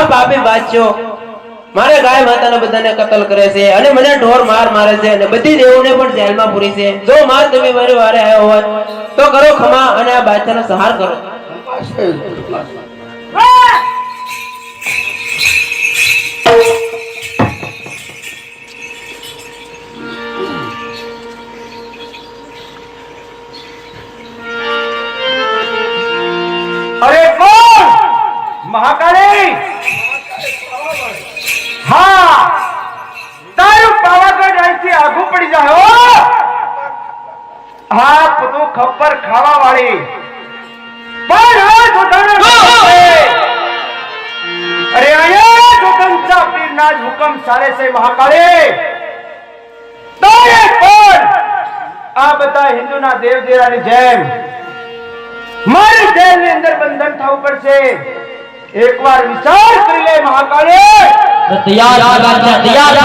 આ પાપી બાદશો મારે ગાય માતાના બધાને કતલ કરે છે અને મને ઢોર માર મારે છે અને બધી દેવોને પણ જેલમાં પૂરી છે. જો માર તમે મારી વારે આવ્યો હોય તો કરો ખમા અને આ બાદશાહનો સહાર કરો. અરે પીરના જ હુકમ ચાલે છે મહાકાળી. પણ આ બધા હિન્દુના દેવ દેરાની જેમ મારી જેલની અંદર બંધન થવું પડશે. એકવાર વિચાર કરી લે મહાકાળી. તૈયાર તૈયાર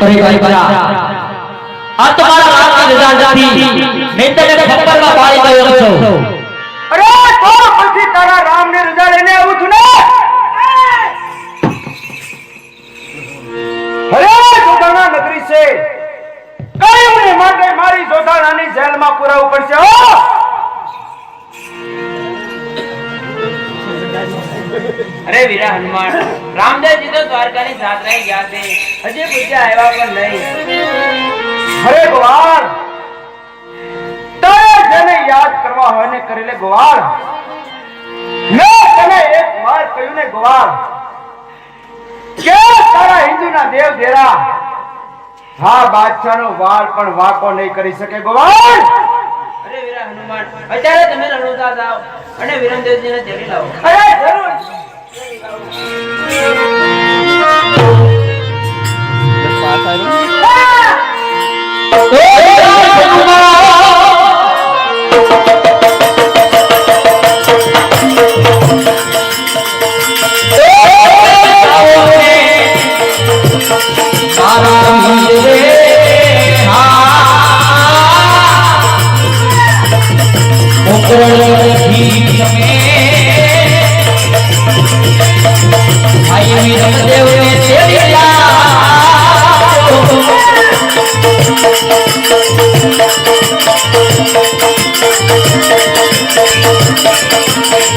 અરે ભાઈ બરા આ તો મારા રાતની રજા નથી નહીં તને ખપ્પરમાં પાડી ગયો છો અરે હનુમાન. રામદેવજી તો દ્વારકાની યાત્રાએ ગયા છે. હજી પૂછ્યા આવ્યા પણ નહીં. હરે ગોવાળ! તારે જેને યાદ કરવા હોય ને કરી લે ગોવાળ. મેં તને એક વાર કહ્યું ને ગોવાળ કે તારા હિન્દુના દેવ દેરા હા બાદશાહનો વાળ પણ વાકો નહીં કરી શકે ગોવાળ. અરે વીરા હનુમાન અત્યારે તમે રણુજા જાઓ અને વિરમદેવજીને જેલી લાવો. અરે જરૂર. Ah!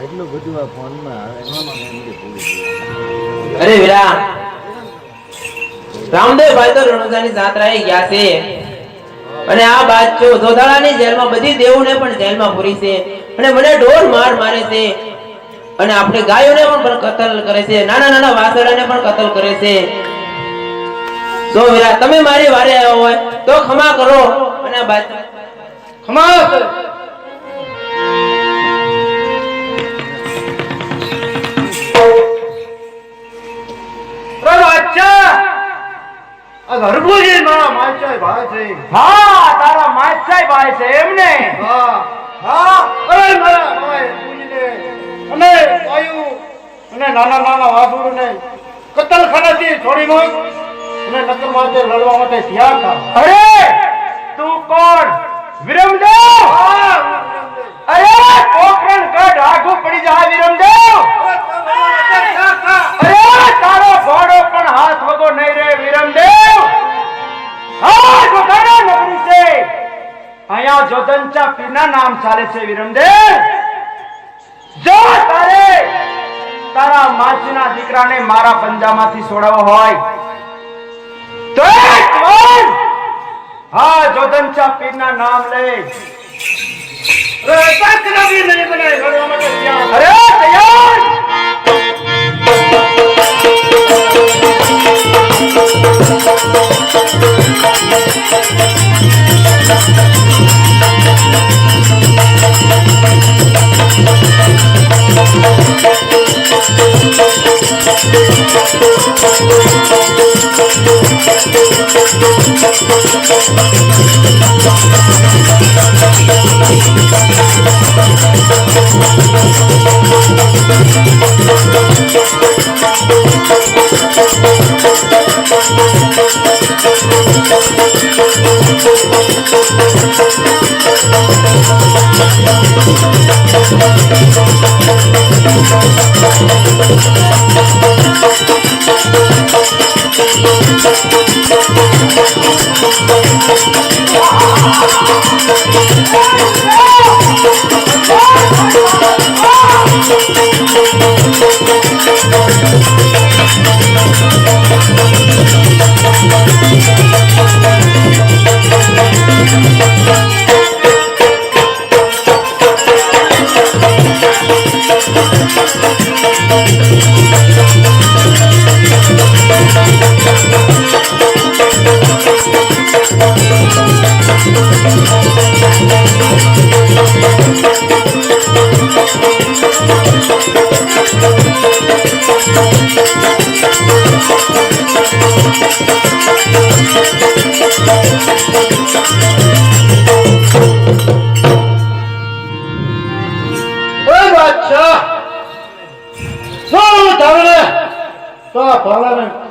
એટલું બધું આ ફોનમાં આવે એમાં મને એમ કે પૂરી અરે વીરા રામદેવ ભાઈ તો રણુજાની જાત્રાએ ગયા છે. અને આ બાદ જો ધોધાળાની જેલમાં બધી દેવોને પણ જેલમાં પૂરી છે. અને મને ઢોર માર મારે છે. અને આપણે ગાયોને પણ કતલ કરે છે. નાના નાના વાસણાને પણ કતલ કરે છે. જો વીરા તમે મારી વારે આવ્યા હોય તો ખમા કરો. અને ખમા કર. હરભુજી મારા માચાઈ ભાઈ છે. હા તારા માચાઈ ભાઈ છે એમને. હા હા. અરે મારા ભાઈ પૂજને અને આયુ અને નાના નાના વાસુરને કતલખાનાથી છોડી મૂક અને નકર માટે લડવા માટે તૈયાર થા અરે! તું કોણ? વિરમદેવ! પીરના નામ ચાલે છે વિરમદેવ જો તારે. તારા માસીના દીકરાને મારા પંજામાંથી છોડાવો હોય. તો એક વાર હા જોધનચા પીરના નામ લે. અરે તૈયાર. Thank બને લડવા માટે તૈયાર અરે તૈયાર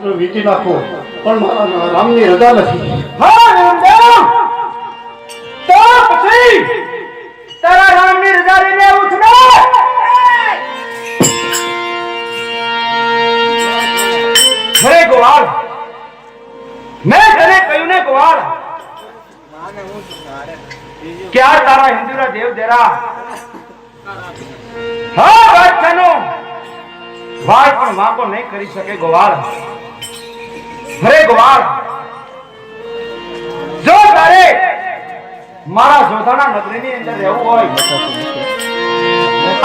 તો વીંટી નાખો પણ મારા રામની રજા નથી. હા તો પછી તારા રામની રજા લઈને ગોવાળ. મેં તને કહ્યું ને ગોવાળ. કે તારા હિન્દુના દેવ દેરા હા બાદશાહનો વાળ પણ વાંકો નહીં કરી શકે ગોવાળ. હરે ગોવાળ. જો તારે મારા જોધાના નગરીની અંદર રહેવું હોય.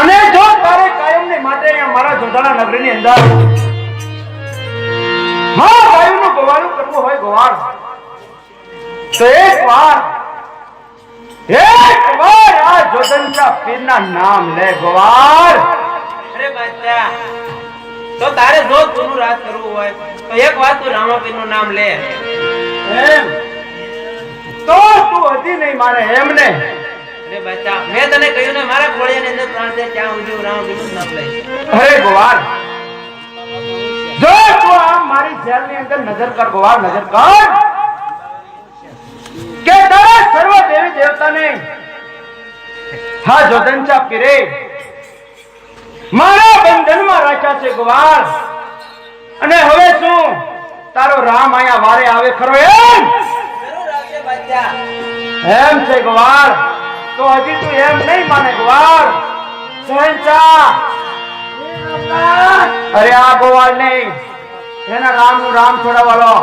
અને જો તારે કાયમને માટે મારા જોધાના નગરીની અંદર હા વાયુનું ગોવાળું કરવું હોય ગોવાળ તો એક વાર એક વાર આ જોધનચા પીરના નામ લે ગોવાળ. અરે બાદશાહ તો તારે જો ગુરુ રાજ કરવું હોય તો એક વાત તું રામાપીરનું નામ લે. એમ. તું નહીં મારે એમ ને અરે બાદશાહ મેં તને કહ્યું ને મારા ખોળિયાની અંદર પ્રાણ છે ત્યાં સુધી હું રામાપીર નામ લઈશ. અરે ગોવાળ. જો તું આમ મારી જેલની અંદર નજર કર ગોવાળ નજર કર. કે તારા સર્વ દેવી દેવતાને હા જોધનચા પીરે મારા બંધનમાં રાખ્યા છે ગોવાળ. અને હવે શું? તારો રામ અહીંયા વારે આવે ખરો એમ? એમ છે ગવાર? તો હજી તું એમ નહીં માને ગવાર? શહેનશાહ અરે આ ગોવાળ નહીં. એના રામનું રામ છોડાવાળો